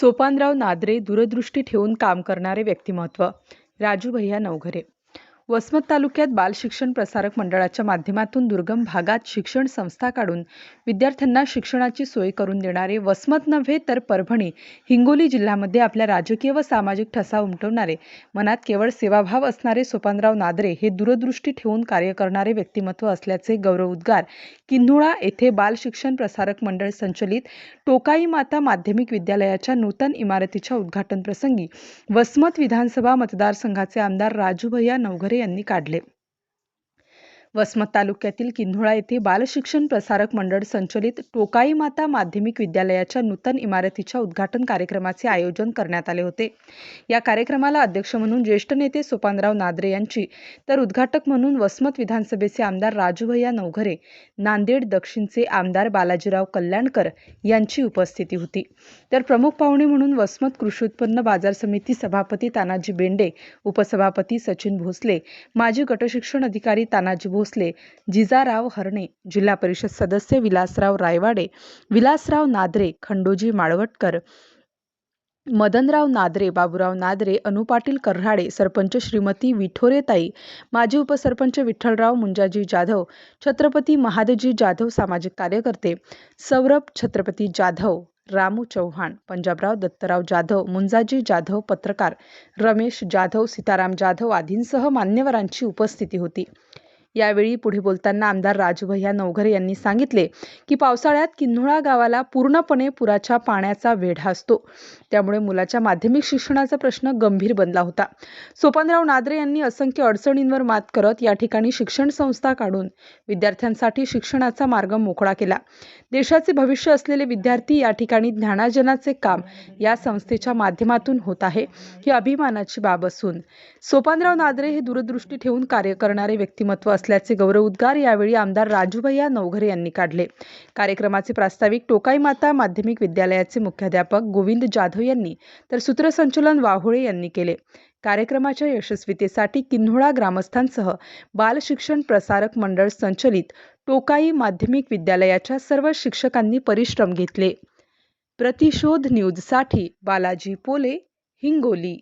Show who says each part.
Speaker 1: सोपानराव नादरे दूरदृष्टी ठेवून काम करणारे व्यक्तिमत्व. राजू भैया नवघरे. वसमत तालुक्यात बाल शिक्षण प्रसारक मंडळाच्या माध्यमातून दुर्गम भागात शिक्षण संस्था काढून विद्यार्थ्यांना शिक्षणाची सोय करून देणारे वसमत नव्हे तर परभणी हिंगोली जिल्ह्यामध्ये आपल्या राजकीय व सामाजिक ठसा उमटवणारे मनात केवळ सेवाभाव असणारे सोपानराव नादरे हे दूरदृष्टी ठेवून कार्य करणारे व्यक्तिमत्व असल्याचे गौरवोद्गार किन्हुळा येथे बाल शिक्षण प्रसारक मंडळ संचलित टोकाई माता माध्यमिक विद्यालयाच्या नूतन इमारतीच्या उद्घाटन प्रसंगी वसमत विधानसभा मतदारसंघाचे आमदार राजूभैया नवघरे यांनी काढले. वसमत तालुक्यातील किन्होळा येथे बालशिक्षण प्रसारक मंडळ संचलित टोकाई माता माध्यमिक विद्यालयाच्या नूतन इमारतीच्या उद्घाटन कार्यक्रमाचे आयोजन करण्यात आले होते. या कार्यक्रमाला अध्यक्ष म्हणून ज्येष्ठ नेते सोपानराव नादरे यांची तर उद्घाटक म्हणून वसमत विधानसभेचे आमदार राजूभैया नवघरे नांदेड दक्षिणचे आमदार बालाजीराव कल्याणकर यांची उपस्थिती होती. तर प्रमुख पाहुणे म्हणून वसमत कृषी उत्पन्न बाजार समिती सभापती तानाजी बेंडे उपसभापती सचिन भोसले माजी गटशिक्षण अधिकारी तानाजी भोसले जिजाराव हरणे जिल्हा परिषद सदस्य विलासराव रायवाडे विलासराव नादरे खंडोजी माळवटकर मदनराव नादरे बाबूराव नादरे अनुपाटील कर्हाडे सरपंच श्रीमती विठोरेताई माजी उपसरपंच विठ्ठलराव मुंजाजी जाधव छत्रपती महादजी जाधव सामाजिक कार्यकर्ते सौरभ छत्रपती जाधव रामू चव्हाण पंजाबराव दत्तराव जाधव मुंजाजी जाधव पत्रकार रमेश जाधव सीताराम जाधव आदींसह मान्यवरांची उपस्थिती होती. यावेळी पुढे बोलताना आमदार राजभैया नवघरे यांनी सांगितले की पावसाळ्यात किन्होळा गावाला पूर्णपणे पुराच्या पाण्याचा वेढा असतो. त्यामुळे मुलाच्या माध्यमिक शिक्षणाचा प्रश्न गंभीर बनला होता. सोपानराव नादरे यांनी असंख्य अडचणींवर मात करत या ठिकाणी शिक्षण संस्था काढून विद्यार्थ्यांसाठी शिक्षणाचा मार्ग मोकळा केला. देशाचे भविष्य असलेले विद्यार्थी या ठिकाणी ज्ञानार्जनाचे काम या संस्थेच्या माध्यमातून होत आहे ही अभिमानाची बाब असून. सोपानराव नादरे हे दूरदृष्टी ठेवून कार्य करणारे व्यक्तिमत्व असल्याचे गौरवोद्गार यावेळी आमदार राजूभैया नवघरे यांनी काढले. कार्यक्रमाचे प्रास्ताविक टोकाई माता माध्यमिक विद्यालयाचे मुख्याध्यापक गोविंद जाधव यांनी तर सूत्रसंचलन वाहोळे यांनी केले. कार्यक्रमाच्या यशस्वीतेसाठी किन्होळा ग्रामस्थांसह बाल शिक्षण प्रसारक मंडळ संचलित टोकाई माध्यमिक विद्यालयाच्या सर्व शिक्षकांनी परिश्रम घेतले. प्रतिशोध न्यूजसाठी बालाजी पोले हिंगोली.